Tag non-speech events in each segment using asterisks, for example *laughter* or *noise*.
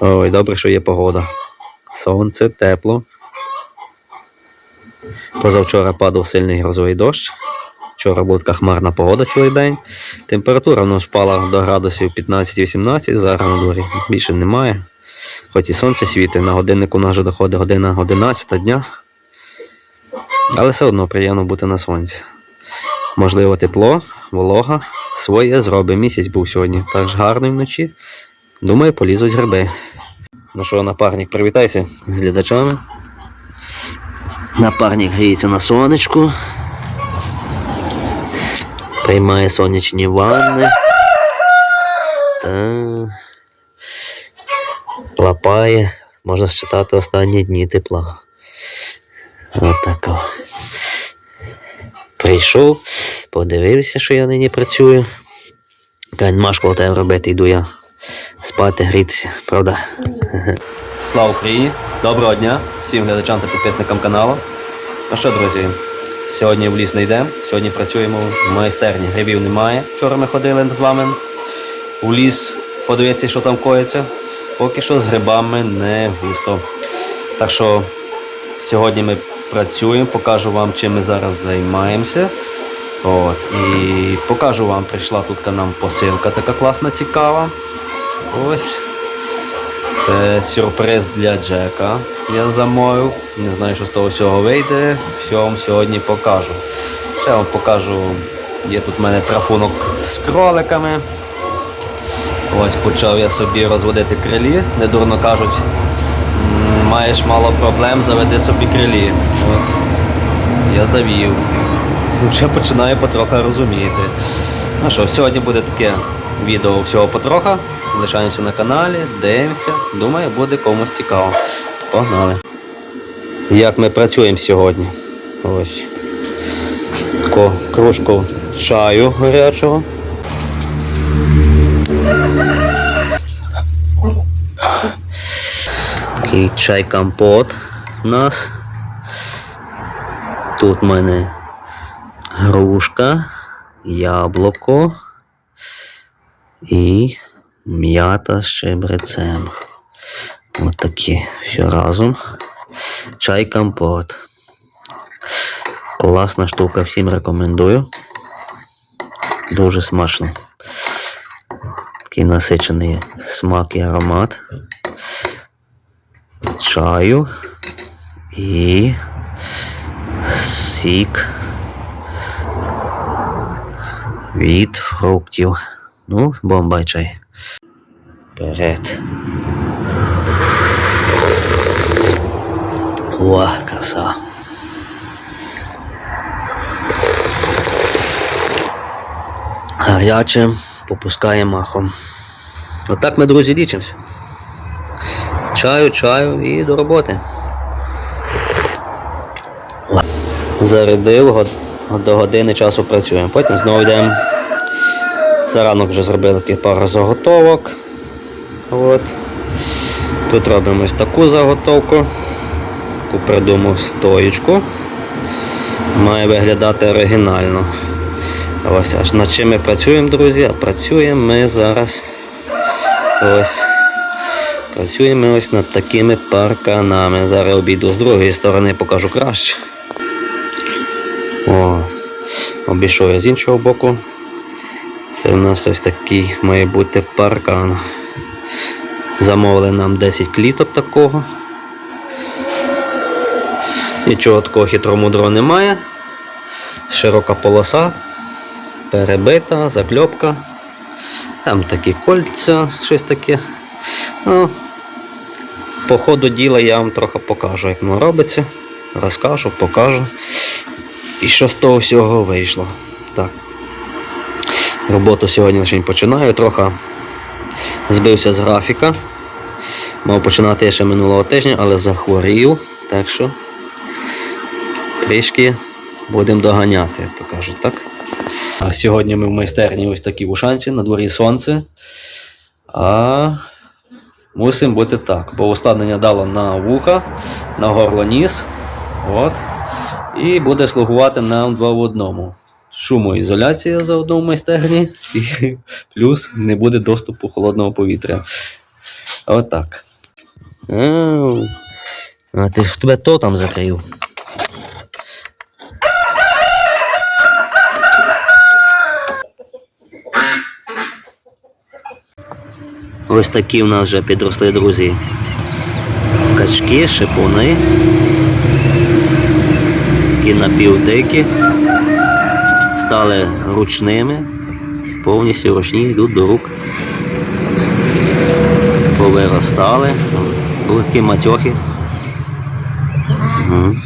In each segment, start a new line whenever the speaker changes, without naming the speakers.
Ой, добре, що є погода. Сонце, тепло. Позавчора падав сильний грозовий дощ. Вчора була така хмарна погода цілий день. Температура в впала до градусів 15-18, зараз на дворі більше немає. Хоч і сонце світить, на годиннику у нас вже доходить година 11 дня. Але все одно приємно бути на сонці. Можливо, тепло, волога, своє зробить. Місяць був сьогодні. Так ж гарний вночі. Думаю, полізуть гриби. Ну що, напарник, привітайся з глядачами. Напарник гріється на сонечку. Приймає сонячні ванни. Та лапає. Можна считати останні дні тепла. Отако. Прийшов, подивився, що я нині працюю. Кань, Машко, тебе робити, йду я спати, грітися, правда? Слава Україні! Доброго дня всім глядачам та підписникам каналу. Ну що, друзі, сьогодні в ліс не йдемо, сьогодні працюємо в майстерні. Грибів немає. Вчора ми ходили з вами в ліс, подивитися, що там коїться. Поки що з грибами не густо. Так що сьогодні ми працюємо, покажу вам, чим ми зараз займаємося. От, і покажу вам, прийшла тут нам посилка така класна, цікава. Ось. Це сюрприз для Джека. Я замовив. Не знаю, що з того всього вийде. Все вам сьогодні покажу. Ще вам покажу. Є тут в мене трафунок з кроликами. Ось почав я собі розводити крилі. Недурно кажуть, маєш мало проблем, заведи собі крилі. От. Я завів. Вже починаю потроху розуміти. Ну що, сьогодні буде таке відео всього потроха. Лишаємося на каналі, дивимося. Думаю, буде комусь цікаво. Погнали. Як ми працюємо сьогодні? Ось. Таку кружку чаю гарячого. Такий чай-компот у нас. Тут в мене грушка, яблуко і м'ята з чебрецем. Ось такі все разом. Чай компот. Класна штука, всім рекомендую. Дуже смачно. Такий насичений смак і аромат. Чаю і сік від фруктів. Ну, бомба чай. Вперед. О, краса. Гаряче попускає махом. Отак ми, друзі, лічимося. Чаю, чаю і до роботи. Зарядив, до години часу працюємо. Потім знову йдемо. Заранок вже зробили таких пару заготовок. От. Тут робимо ось таку заготовку. Придумав стоєчку. Має виглядати оригінально. Ось аж над чим ми працюємо, друзі. А працюємо ми зараз ось. Працюємо ось над такими парканами. Зараз обійду з другої сторони, покажу краще. О, обійшов я з іншого боку. Це в нас ось такий має бути паркан. Замовили нам 10 кліток такого. Нічого такого хитромудрого немає. Широка полоса, перебита, закльопка. Там такі кольця, щось таке. Ну, по ходу діла я вам трохи покажу, як воно робиться. Розкажу, покажу. І що з того всього вийшло. Так. Роботу сьогодні починаю, трохи збився з графіка. Мав починати ще минулого тижня, але захворів. Так що трішки будемо доганяти, то кажуть, так? А сьогодні ми в майстерні ось такі Ушанці, на дворі сонце. А мусимо бути так, бо ускладнення дало на вуха, на горло ніс. От. І буде слугувати нам два в одному. Шумоізоляція за одну в майстерні, і плюс не буде доступу холодного повітря. Отак. А ти ж тебе то там закрив. Ось такі в нас вже підросли друзі. Качки, шипуни. Такі напівдикі. Стали ручними. Повністю ручні йдуть до рук. Повиростали. Були такі матьохи. Угу.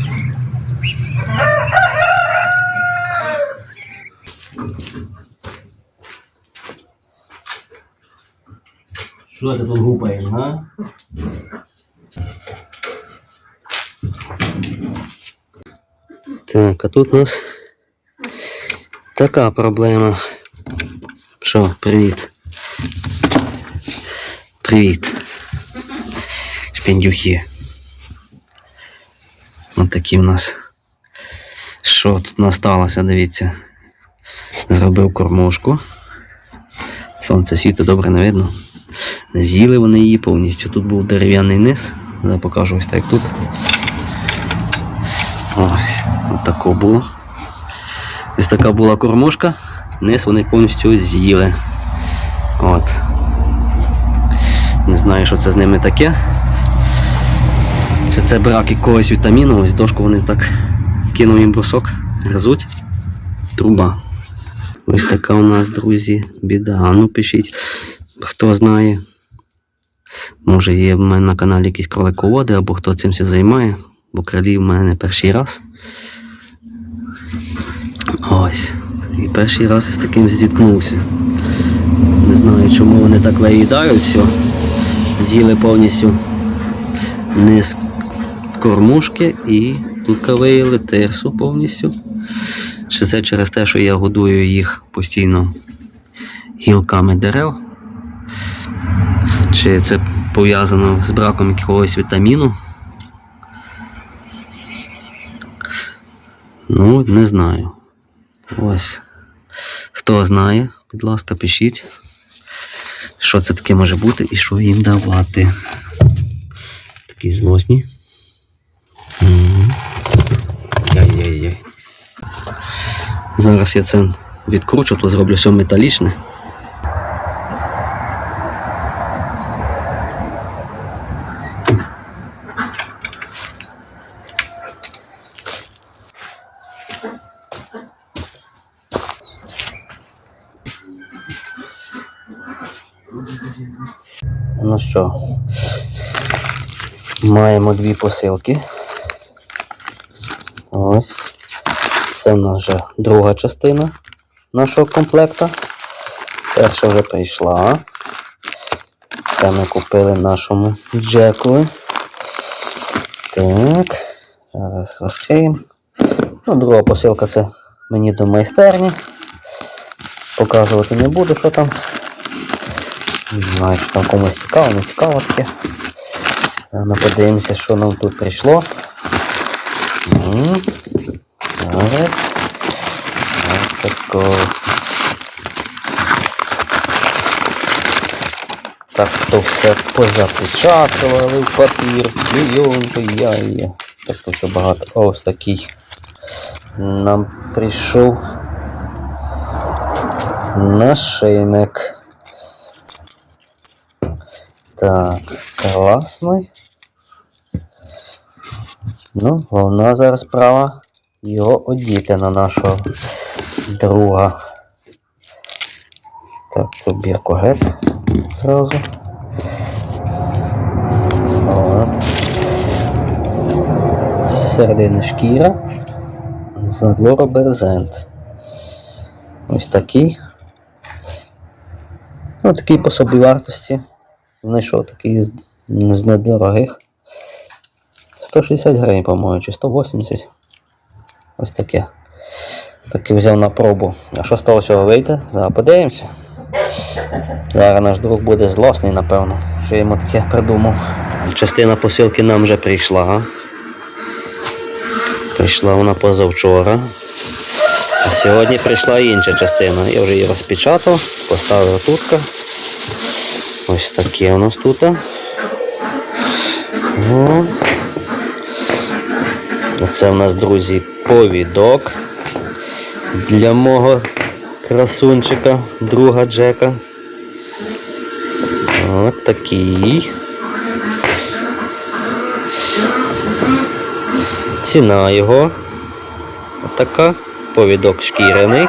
Що ти тут гупаєш, га? Так, а тут у нас така проблема. Що, привіт. Привіт. Шпіндюхи. Ось такі в нас. Що тут у нас сталося, дивіться. Зробив кормушку. Сонце світу добре не видно. З'їли вони її повністю. Тут був дерев'яний низ. Зараз покажу ось так як тут. Ось, от тако було. Ось така була кормушка. Низ вони повністю з'їли. От. Не знаю, що це з ними таке. Чи це брак якогось вітаміну, ось дошку вони так кинув їм брусок, гризуть. Труба. Ось така у нас, друзі, біда. Ну пишіть, хто знає. Може є в мене на каналі якісь кролиководи, або хто цим все займає, бо кролі в мене перший раз. Ось. І перший раз із таким зіткнувся. Не знаю, чому вони так виїдають все. З'їли повністю низ кормушки і тут виїли терсу повністю. Чи це через те, що я годую їх постійно гілками дерев? Чи це пов'язано з браком якогось вітаміну? Ну, не знаю. Ось. Хто знає, будь ласка, пишіть, що це таке може бути і що їм давати. Такі злосні. Зараз я це відкручу, то зроблю все металічне. Ну що, маємо дві посилки. Ось. Це в нас вже друга частина нашого комплекта. Перша вже прийшла. Це ми купили нашому Джекові. Так. Зараз розкриємо. Ну, друга посилка це мені до майстерні. Показувати не буду, що там. Не знаю, що там комусь цікаво, не цікаво таке. Ми подивимося, що нам тут прийшло. Зараз. Так то все позапечатували в папір. Йо-йо, я Так все багато. Ось такий. Нам прийшов нашийник. Так, класний. Ну, головна зараз справа його одіти на нашого друга. Так, це бірку геть зразу. З шкіра. З двору брезент. Ось такий. Ну, такий по собі вартості. Знайшов такий з, недорогих. 160 гривень, по-моєму, чи 180. Ось таке. Таке взяв на пробу. А що з того всього вийде? Зараз подивимося. Зараз наш друг буде злосний, напевно, що йому таке придумав. Частина посилки нам вже прийшла. Прийшла вона позавчора. А сьогодні прийшла інша частина. Я вже її розпечатав, поставив тут. Ось таке у нас тут. О. Це у нас, друзі, повідок для мого красунчика, друга Джека. От такий. Ціна його. Отака. Повідок шкіряний.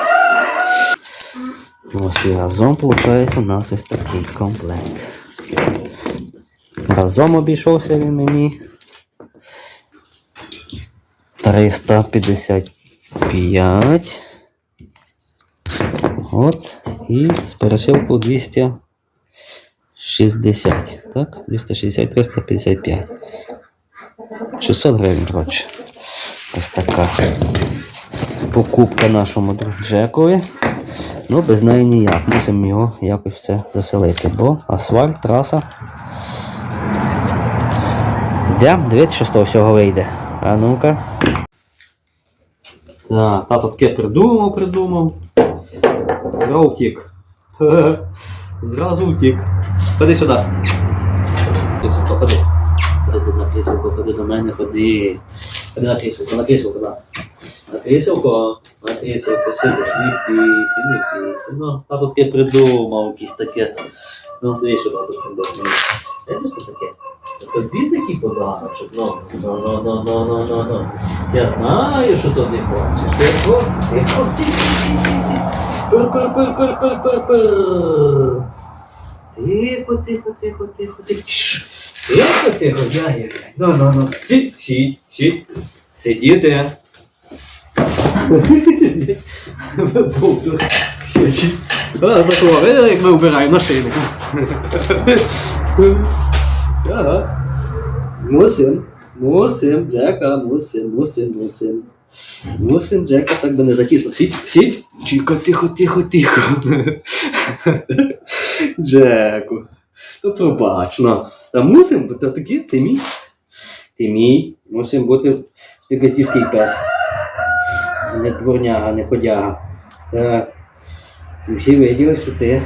Ось і разом, виходить, у нас ось такий комплект. Разом обійшовся він мені 355. От. І з пересилку 260. Так? 260, 355. 600 гривень, коротше. Ось така покупка нашому Джекові. Ну, без неї ніяк. Мусимо його якось все заселити, бо асфальт, траса. Йдемо, дивіться, що з того всього вийде. А ну-ка. Так, тато таке придумав, придумав. Зразу втік. *laughs* Зразу втік. Ходи сюди. Ходи. Ходи тут на кріселко, ходи до мене, ходи. Ходи на кріселко, на кріселко, да. На кріселко, на кріселко, сидиш, не бійся, не бійся. Ну, тато таке придумав, якісь таке. Ну. Я знаю, що ти не Тихо, тихо, тихо, тихо, тихо. Тихо, тихо, яй, яй. Ну, ну, ну. Сідь, сідь, сідь. Сидіти. Видите, як ми вбираємо на шийник. Ага. Мусим, мусим, Джека, мусим, мусим, мусим. Мусим, Джека, так би не затісно. Сідь, сідь. Чіка, тихо, тихо, тихо. *laughs* Джеку. Ну пробач, ну. Та мусим, бо то такі, ти мій. Ти мій. Мусим бути ти гатівкий пес. Не дворняга, не ходяга. Так. Всі виділи, що ти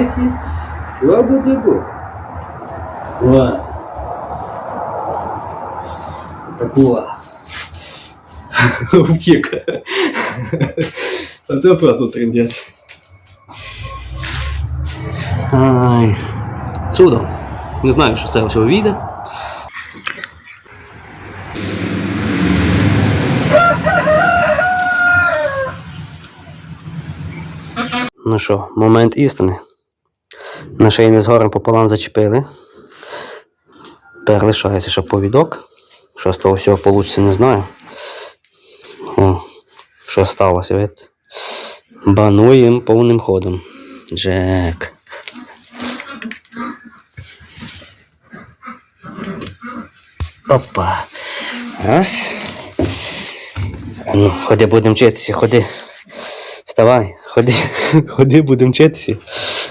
носі. Що буде Бог? Вот. Тако. *laughs* Втік. Це просто трендець. Ай. Чудо. Не знаю, що це все вийде. Ну що, момент істини. На шиї з горем пополам зачепили. Тепер лишається ще повідок. Що з того всього вийде, не знаю. О, що сталося, видите? Бануємо повним ходом. Джек. Опа. Раз. Ну, ходи, будемо вчитися, ходи. Вставай, ходи, *laughs* ходи, будемо вчитися.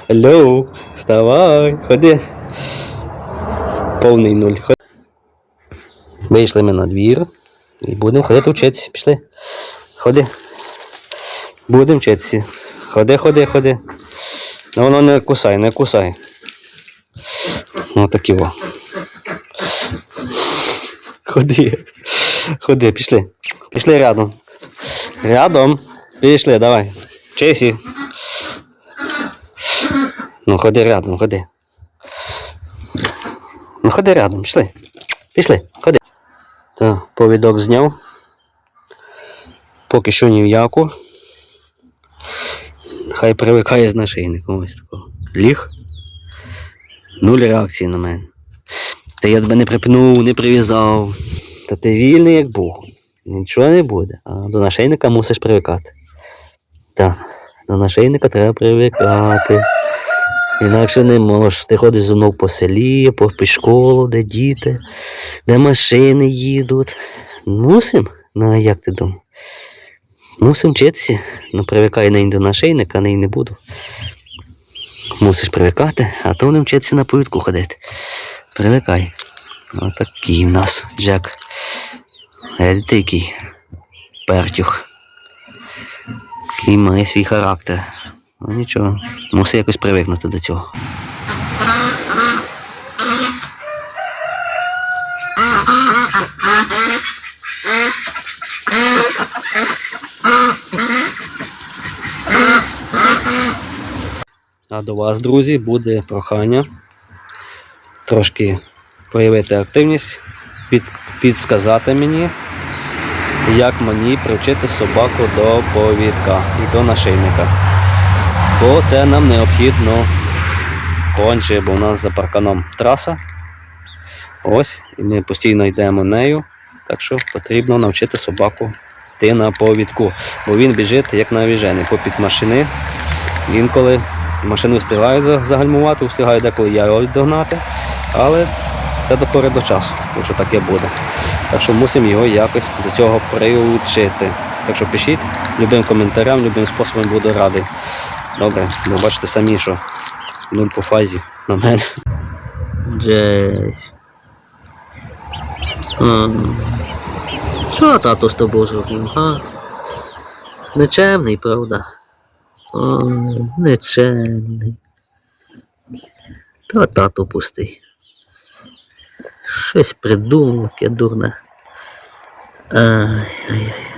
Алло, вставай, ходи. Повний нуль. Вийшли ми на двір і будемо ходити вчитися. Пішли. Ходи. Будемо вчитися. Ходи, ходи, ходи. Ну воно не кусай, не кусай. Ну такі во. Ходи. Ходи, пішли. Пішли рядом. Рядом. Пішли, давай. Чесі. Ну, ходи рядом, ходи. Ну, ходи рядом, пішли. Пішли, ходи. Так, повідок зняв. Поки що ні в яку. Хай привикає з нашийником ось такого. Ліг. Нуль реакції на мене. Та я тебе не припнув, не прив'язав. Та ти вільний як Бог. Нічого не буде. А до нашийника мусиш привикати. Так, до нашийника треба привикати. Інакше не можеш. Ти ходиш зі мною по селі, по школу, де діти, де машини їдуть. Мусим? Ну, а як ти думаєш? Мусим вчитися. Ну, привикай нині до нашийника, а нині не буду. Мусиш привикати, а то не вчитися на повідку ходити. Привикай. Отакий в нас Джек. Ель ти який. Пертюх. Який має свій характер. Ну нічого, мусить якось привикнути до цього. А до вас, друзі, буде прохання трошки проявити активність, під, підсказати мені, як мені привчити собаку до повідка і до нашийника. Бо це нам необхідно конче, бо у нас за парканом траса. Ось, і ми постійно йдемо нею. Так що потрібно навчити собаку йти на повідку. Бо він біжить як навіжений попід машини. Інколи машину встигаю загальмувати, встигаю деколи я його догнати, але все до пори до часу, якщо таке буде. Так що мусимо його якось до цього приучити. Так що пишіть любим коментарям, любим способом буду радий. Добре, ви бачите самі, що нуль по фазі на мене. Джесь. Що тато з тобою зробив, га? Нечемний, правда? Ой, нечемний. Та тато пустий. Щось придумав, яке дурне. Ай, ай, ай.